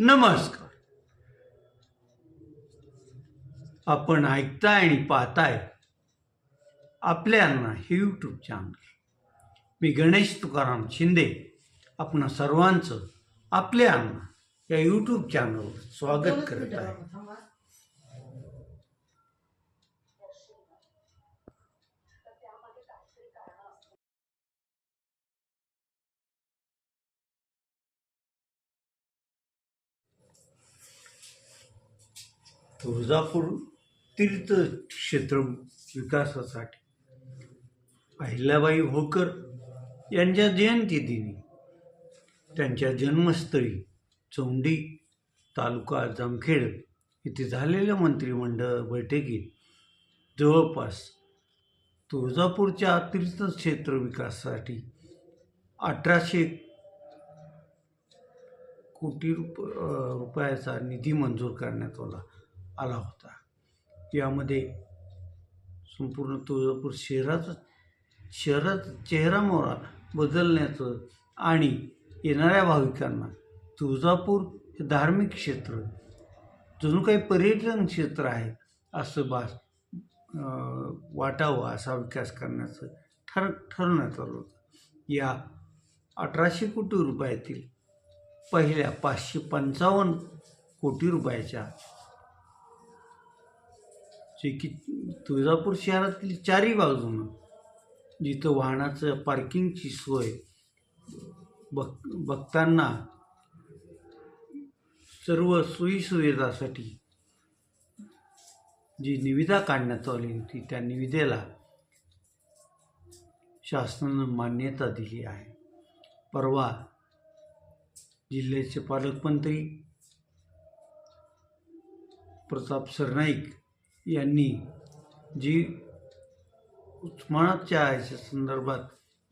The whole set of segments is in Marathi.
नमस्कार. आपण ऐकताय आणि पाहताय आपल्यांना हे यूट्यूब चॅनल मी गणेश तुकाराम शिंदे. आपण सर्वांचं आपल्या या यूट्यूब चॅनलवर स्वागत करत आहे. तुळजापूर तीर्थक्षेत्र विकासासाठी. अहिल्याबाई होळकर यांच्या जयंतीदिनी त्यांच्या जन्मस्थळी चौंडी तालुका जामखेड येथे झालेल्या मंत्रिमंडळ बैठकीत जवळपास तुळजापूरच्या तीर्थक्षेत्र विकासासाठी अठराशे कोटी रुप रुपयाचा निधी मंजूर करण्यात आला. आला होता. यामध्ये संपूर्ण तुळजापूर शहराचं शहरात चेहरामोहरा बदलण्याचं आणि येणाऱ्या भाविकांना तुळजापूर हे धार्मिक क्षेत्र जणू काही पर्यटन क्षेत्र आहे असं बा वाटावं असा विकास करण्याचं ठर ठरवण्यात आलं होतं. या अठराशे कोटी रुपयातील पहिल्या पाचशे पंचावन्न कोटी रुपयाच्या जे की तुळजापूर शहरातील चारही बाजूनं जिथं वाहनाचं पार्किंगची सोय बघ बघताना सर्व सोयीसुविधासाठी जी निविदा काढण्यात आली होती त्या निविदेला शासनानं मान्यता दिली आहे. परवा जिल्ह्याचे पालकमंत्री प्रताप सरनाईक यांनी जी उस्मानाच्या आयच्या संदर्भात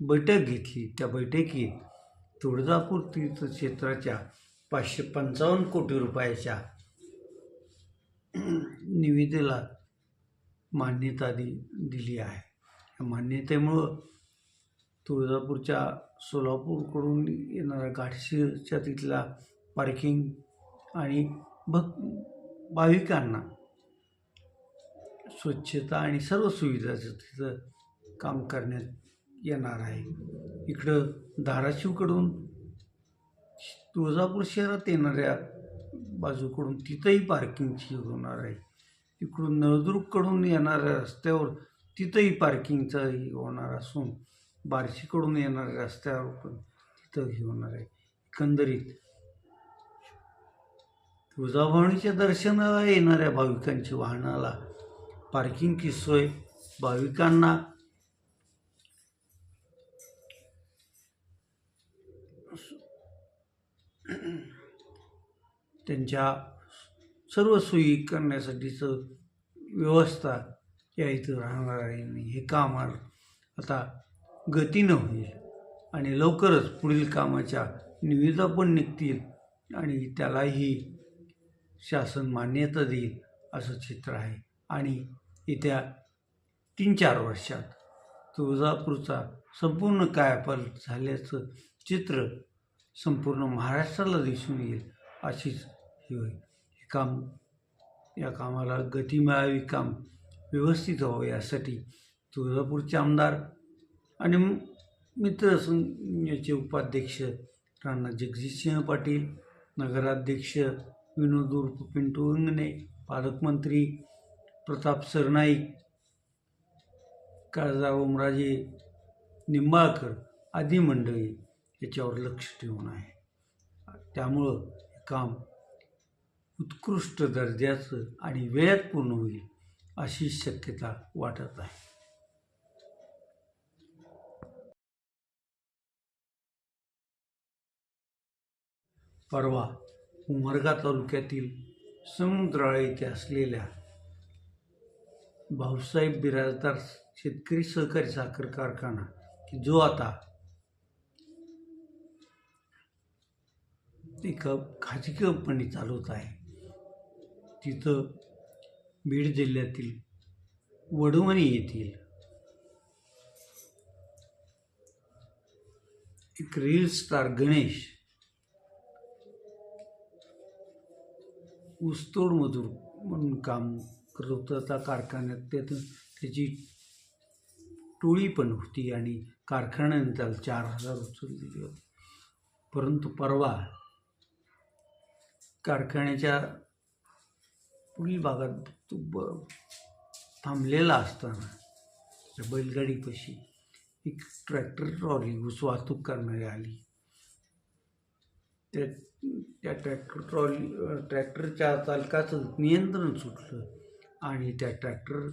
बैठक घेतली त्या बैठकीत तुळजापूर तीर्थक्षेत्राच्या पाचशे पंचावन्न कोटी रुपयाच्या निविदेला मान्यता दि दिली आहे. या मान्यतेमुळं तुळजापूरच्या सोलापूरकडून येणाऱ्या घाटशिरच्या तिथला पार्किंग आणि भक् भाविकांना स्वच्छता आणि सर्व सुविधाचं तिथं काम करण्यात येणार आहे. इकडं धाराशिवकडून तुळजापूर शहरात येणाऱ्या बाजूकडून तिथंही पार्किंगची होणार आहे. इकडून नळदुर्गकडून येणाऱ्या रस्त्यावर तिथंही पार्किंगचंही होणार असून बार्शीकडून येणाऱ्या रस्त्यावर पण तिथं हे होणार आहे. एकंदरीत तुळजाभवानीच्या दर्शनाला येणाऱ्या भाविकांची वाहनाला पार्किंगची सोय भाविकांना. त्यांच्या सर्व सोयी करण्यासाठीचं व्यवस्था या इथं राहणार आहे. हे काम आता गतीनं होईल आणि लवकरच पुढील कामाच्या निविदा पण निघतील आणि त्यालाही शासन मान्यता देईल असं चित्र आहे. आणि येत्या तीन चार वर्षात तुळजापूरचा संपूर्ण कायापालट झाल्याचं चित्र संपूर्ण महाराष्ट्राला दिसून येईल अशीच ही होईल हे काम या कामाला गती मिळावी काम व्यवस्थित व्हावं यासाठी तुळजापूरचे आमदार आणि मित्र संघाचे उपाध्यक्ष राणा जगजितसिंह पाटील नगराध्यक्ष विनोद उर्फ पिंटू इंगणे पालकमंत्री प्रताप सरनाईक काळजा ओमराजे निंबाळकर आदी मंडळी याच्यावर लक्ष ठेवून आहे. त्यामुळं हे काम उत्कृष्ट दर्जाचं आणि वेळात पूर्ण होईल अशी शक्यता वाटत आहे. परवा उमरगा तालुक्यातील समुद्राळ येथे असलेल्या भाऊसाहेब बिराजदार शेतकरी सहकारी साखर कारखाना की जो आता एका खाजगी कंपनी चालवत आहे. तिथं बीड जिल्ह्यातील वडवणी येथील एक रील स्टार गणेश ऊसतोड मजूर म्हणून काम करत होता कारखान्यात त्यातून त्याची टोळी पण होती आणि कारखान्याने त्याला चार हजार उचल दिले परंतु परवा कारखान्याच्या पुढील भागात तो ब थांबलेला असताना त्या बैलगाडीपाशी एक ट्रॅक्टर ट्रॉली ऊस वाहतूक करणारी आली. त्या त्या ट्रॅक्टर ट्रॉली ट्रॅक्टरच्या चालकाचं नियंत्रण सुटलं. आणि त्या ट्रॅक्टर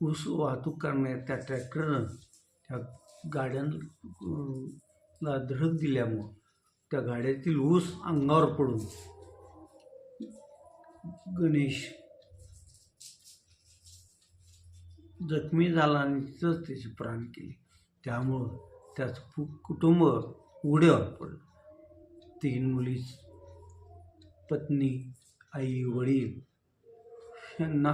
ऊस वाहतूक करणाऱ्या त्या ट्रॅक्टरनं त्या गाड्यांना धडक दिल्यामुळं त्या गाड्यातील ऊस अंगावर पडून गणेश जखमी झाला आणि तिथंच त्याचे प्राण केले. त्यामुळं त्याचं कुटुंब उड्यावर पडलं. तीन मुली पत्नी आई वडील यांना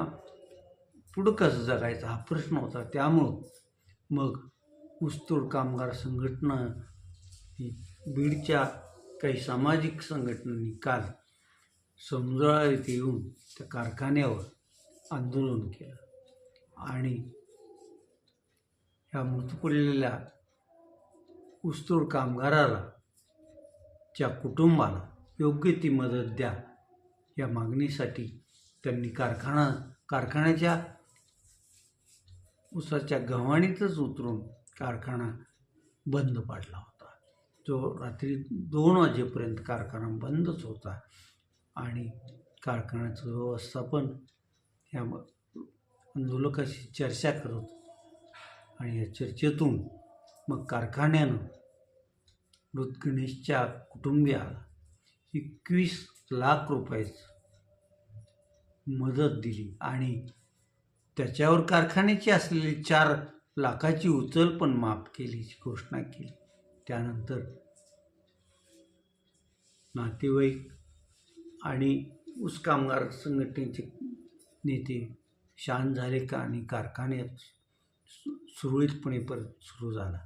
पुढं कसं जगायचा हा प्रश्न होता. त्यामुळं मग ऊसतोड कामगार संघटना बीडच्या काही सामाजिक संघटनांनी काल समजाळा येथे येऊन त्या कारखान्यावर आंदोलन केलं. आणि ह्या मृत पडलेल्या ऊसतोड कामगाराला च्या कुटुंबाला योग्य ती मदत द्या या मागणीसाठी त्यांनी कारखाना कारखान्याच्या उसाच्या गव्हाणीतच उतरून कारखाना बंद पाडला होता. जो रात्री दोन वाजेपर्यंत कारखाना बंदच होता आणि कारखान्याचं व्यवस्थापन ह्या आंदोलकाशी चर्चा करत आणि या चर्चेतून मग कारखान्यानं मृत गणेशच्या कुटुंबियाला एकवीस लाख रुपयाचं मदत दिली. आणि त्याच्यावर कारखान्याची असलेली चार लाखाची उचल पण माफ केलीची घोषणा केली. त्यानंतर नातेवाईक आणि ऊस कामगार संघटनेचे नेते शांत झाले का आणि कारखान्यात सु- सुरळीतपणे परत सुरू झाला.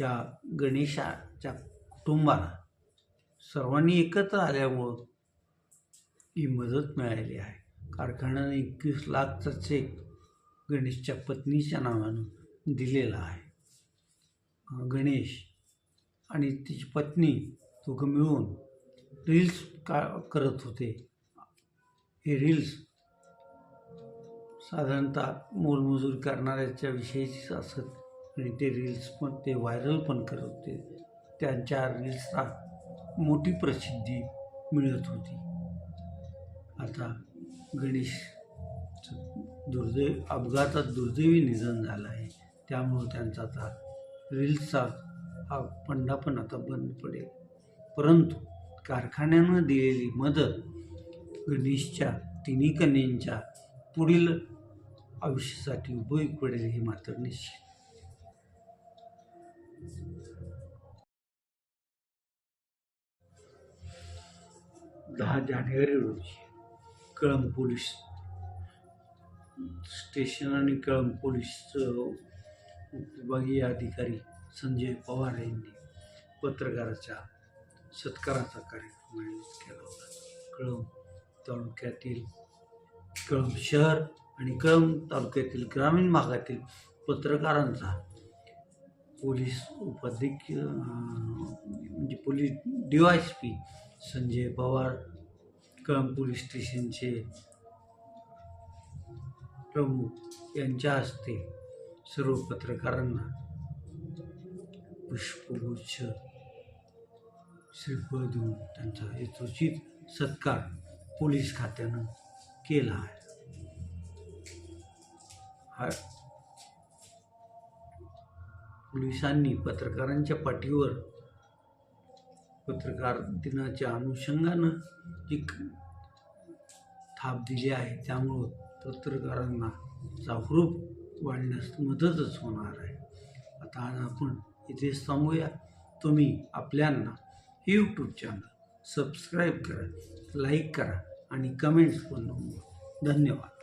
या गणेशाच्या कुटुंबाला सर्वांनी एकत्र आल्यामुळं ही मदत मिळाली आहे. कारखान्याने एकवीस लाखचा चेक गणेशच्या पत्नीच्या नावानं दिलेला आहे. गणेश आणि तिची पत्नी दोघं मिळून रील्स का करत होते. हे रील्स साधारणतः मोलमजुरी करणाऱ्याच्या विषयीच असत आणि ते रील्स पण ते व्हायरल पण करत होते. त्यांच्या रील्सला मोठी प्रसिद्धी मिळत होती. आता गणेश दुर्दैव अपघातात दुर्दैवी निधन झालं आहे. त्यामुळं त्यांचा आता रील्सचा हा पंडा पण आता बंद पडेल. परंतु कारखान्यानं दिलेली मदत गणेशच्या तिन्ही कन्यांच्या पुढील आयुष्यासाठी उपयोग पडेल हे मात्र निश्चित. दहा जानेवारी रोजी कळंब पोलीस स्टेशन आणि कळंब पोलीस विभागीय अधिकारी संजय पवार यांनी पत्रकाराच्या सत्काराचा कार्यक्रम आयोजित केला होता. कळंब तालुक्यातील कळंब शहर आणि कळंब तालुक्यातील ग्रामीण भागातील पत्रकारांचा पोलीस उपाध्यक्ष म्हणजे police D Y S P Sanjay Pawar Kalamb police स्टेशनचे प्रमुख यांच्या हस्ते सर्व पत्रकारांना पुष्पगुच्छ श्रीफळ देऊन त्यांचा यथोचित सत्कार पोलीस खात्यानं केला आहे. हा पोलिसांनी पत्रकारांच्या पाठीवर पत्रकार दिनाच्या अनुषंगानं एक थाप दिली आहे त्यामुळं पत्रकारांना जागरूक वाढण्यास मदतच होणार आहे. आता आज आपण इथेच थांबूया. तुम्ही आपल्यांना हे यूट्यूब चॅनल सबस्क्राईब करा लाईक करा आणि कमेंट्स पण नोंदवा धन्यवाद.